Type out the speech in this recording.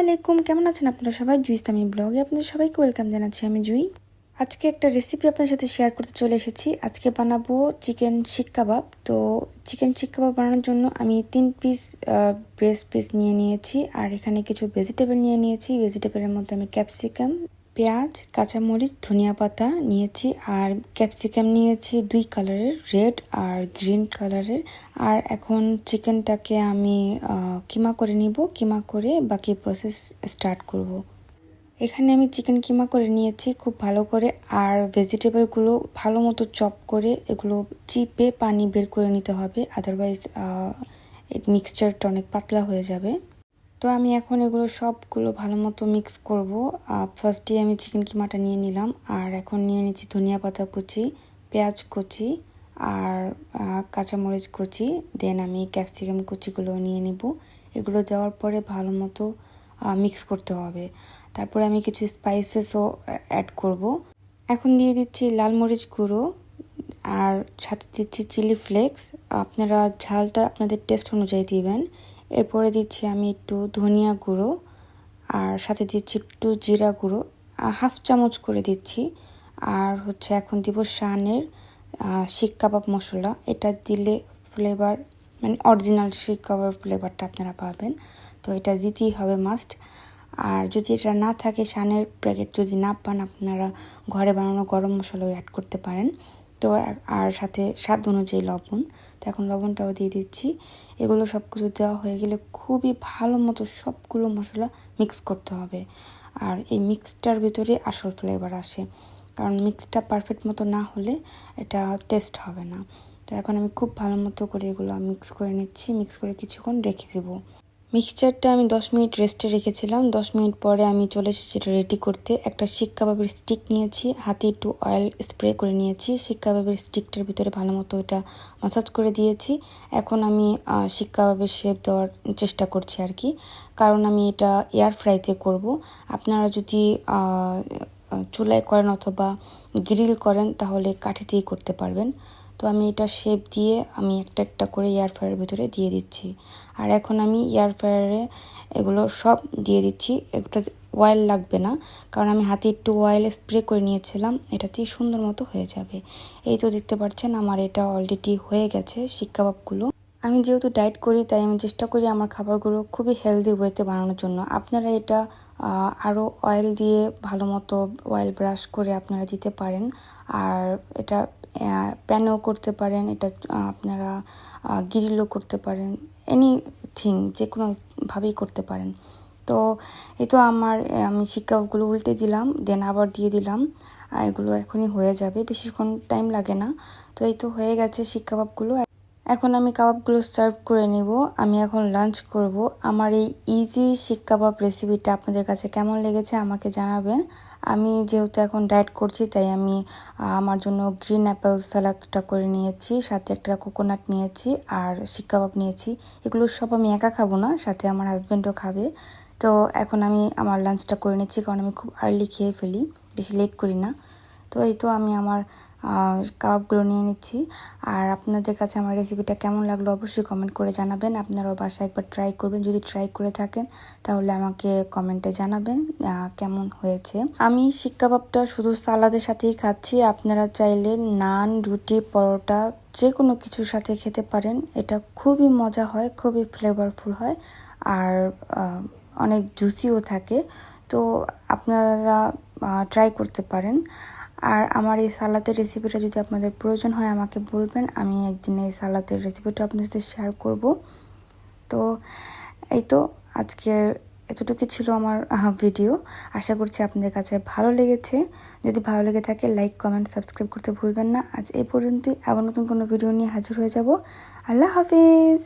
আলাইকুম। কেমন আছেন আপনারা সবাই? জুই ইসলামী ব্লগে আপনাদের সবাইকে ওয়েলকাম জানাচ্ছি আমি জুই। আজকে একটা রেসিপি আপনার সাথে শেয়ার করতে চলে এসেছি। আজকে বানাবো চিকেন শিক কাবাব তো চিকেন শিক কাবাব বানানোর জন্য আমি তিন পিস ব্রেস্ট পিস নিয়ে নিয়েছি। আর এখানে কিছু ভেজিটেবল নিয়ে নিয়েছি। ভেজিটেবলের মধ্যে আমি ক্যাপসিকাম পেঁয়াজ, কাঁচামরিচ, ধনিয়া পাতা নিয়েছি আর ক্যাপসিকাম নিয়েছি দুই কালারের রেড আর গ্রিন কালারের আর এখন চিকেনটাকে আমি কিমা করে নিব, কিমা করে বাকি প্রসেস স্টার্ট করব। এখানে আমি চিকেন কিমা করে নিয়েছি খুব ভালো করে আর ভেজিটেবলগুলো ভালো মতো চপ করে এগুলো চিপে পানি বের করে নিতে হবে আদারওয়াইজ মিক্সচারটা অনেক পাতলা হয়ে যাবে তো আমি এখন এগুলো সবগুলো ভালো মতো মিক্স করব ফার্স্টে আমি চিকেন কিমাটা নিয়ে নিলাম, আর এখন নিয়ে নিচ্ছি ধনিয়া পাতা কুচি, পেঁয়াজ কুচি, আর কাঁচামরিচ কুচি। দেন আমি ক্যাপসিকাম কুচিগুলো নিয়ে নিব। এগুলো দেওয়ার পরে ভালো মতো মিক্স করতে হবে। তারপরে আমি কিছু স্পাইসেসও অ্যাড করব। এখন দিয়ে দিচ্ছি লাল মরিচ গুঁড়ো, আর সাথে দিচ্ছি চিলি ফ্লেক্স আপনারা ঝালটা আপনাদের টেস্ট অনুযায়ী দিবেন। এরপরে দিচ্ছি আমি একটু ধনিয়া গুঁড়ো, আর সাথে দিচ্ছি একটু জিরা গুঁড়ো হাফ চামচ করে দিচ্ছি। আর হচ্ছে এখন দিব শানের শিক কাবাব মশলা। এটা দিলে ফ্লেভার মানে অরিজিনাল শিক কাবাব ফ্লেভারটা আপনারা পাবেন। তো এটা দিতেই হবে মাস্ট আর যদি এটা না থাকে, শানের প্যাকেট যদি না পান, আপনারা ঘরে বানানো গরম মশলাও অ্যাড করতে পারেন। তো আর সাথে স্বাদ অনুযায়ী লবণ। তো এখন লবণটাও দিয়ে দিচ্ছি। এগুলো সব কিছু দেওয়া হয়ে গেলে খুবই ভালো মতো সবগুলো মশলা মিক্স করতে হবে। আর এই মিক্সটার ভিতরে আসল ফ্লেভার আসে। কারণ মিক্সটা পারফেক্ট মতো না হলে এটা টেস্ট হবে না। তো এখন আমি খুব ভালো মতো করে এগুলো মিক্স করে নিচ্ছি। মিক্স করে কিছুক্ষণ রেখে দেবো। মিক্সচারটা আমি দশ মিনিট রেস্টে রেখেছিলাম। দশ মিনিট পরে আমি চলে এসেছি এটা রেডি করতে। একটা শিক কাবাবের স্টিক নিয়েছি। হাতে একটু অয়েল স্প্রে করে নিয়েছি। শিক কাবাবের স্টিকটার ভিতরে ভালো মতো এটা মাসাজ করে দিয়েছি। এখন আমি শিক কাবাবের শেপ দেওয়ার চেষ্টা করছি আর কি কারণ আমি এটা এয়ার ফ্রাইতে করব। আপনারা যদি চুলায় করেন অথবা গ্রিল করেন তাহলে কাঠিতেই করতে পারবেন। তো আমি এটা শেপ দিয়ে আমি একটা একটা করে এয়ার ফ্রায়ারের ভিতরে দিয়ে দিচ্ছি। আর এখন আমি এয়ার ফ্রায়ারে এগুলো সব দিয়ে দিচ্ছি। একটা অয়েল লাগবে না, কারণ আমি হাতে একটু অয়েল স্প্রে করে নিয়েছিলাম, এটাতেই সুন্দর মতো হয়ে যাবে। এই তো দেখতে পাচ্ছেন আমার এটা অলরেডি হয়ে গেছে শিক আমি যেহেতু ডায়েট করি, তাই আমি চেষ্টা করি আমার খাবারগুলো খুবই হেলদি ওয়েতে বানানোর জন্য। আপনারা এটা আরও অয়েল দিয়ে ভালো মতো অয়েল ব্রাশ করে আপনারা দিতে পারেন। আর এটা প্যানেও করতে পারেন, এটা আপনারা গ্রিলও করতে পারেন এনিথিং যে কোনোভাবেই করতে পারেন। তো এই তো আমার, আমি শিক্ষাগুলো উল্টে দিলাম দেন আবার দিয়ে দিলাম এগুলো এখনই হয়ে যাবে, বেশিক্ষণ টাইম লাগে না। তো এই তো হয়ে গেছে শিক কাবাবগুলো এখন আমি কাবাবগুলো সার্ভ করে নিব, আমি এখন লাঞ্চ করব। আমার এই ইজি শিক কাবাব রেসিপিটা আপনাদের কাছে কেমন লেগেছে আমাকে জানাবেন। আমি যেহেতু এখন ডায়েট করছি, তাই আমি আমার জন্য গ্রিন অ্যাপেল স্যালাডটা করে নিয়েছি, সাথে একটা কোকোনাট নিয়েছি আর শিক কাবাব নিয়েছি। এগুলো সব আমি একা খাব না, সাথে আমার হাজব্যান্ডও খাবে। তো এখন আমি আমার লাঞ্চটা করে নিচ্ছি, কারণ আমি খুব আর্লি খেয়ে ফেলি, বেশি লেট করি না। তো এই তো আমি আমার কাবাবগুলো নিয়ে নিচ্ছি। আর আপনাদের কাছে আমার রেসিপিটা কেমন লাগল অবশ্যই কমেন্ট করে জানাবেন। আপনারাও বাসায় একবার ট্রাই করবেন। যদি ট্রাই করে থাকেন, তাহলে আমাকে কমেন্টে জানাবেন কেমন হয়েছে। আমি শিক কাবাবটা শুধু সালাদের সাথেই খাচ্ছি। আপনারা চাইলে নান, রুটি, পরোটা যে কোনো কিছুর সাথে খেতে পারেন। এটা খুবই মজা হয়, খুবই ফ্লেভারফুল হয়। আর অনেক জুসিও থাকে। তো আপনারা ট্রাই করতে পারেন। আর আমার এই সালাতের রেসিপিটা যদি আপনাদের প্রয়োজন হয়, আমাকে বলবেন। আমি একদিন এই সালাতের রেসিপিটা আপনাদের সাথে শেয়ার করব। তো এই তো আজকের এতটুকু ছিল আমার ভিডিও আশা করছি আপনাদের কাছে ভালো লেগেছে। যদি ভালো লেগে থাকে লাইক কমেন্ট সাবস্ক্রাইব করতে ভুলবেন না। আজ এই পর্যন্তই। আবার নতুন কোনো ভিডিও নিয়ে হাজির হয়ে যাব। আল্লাহ হাফিজ!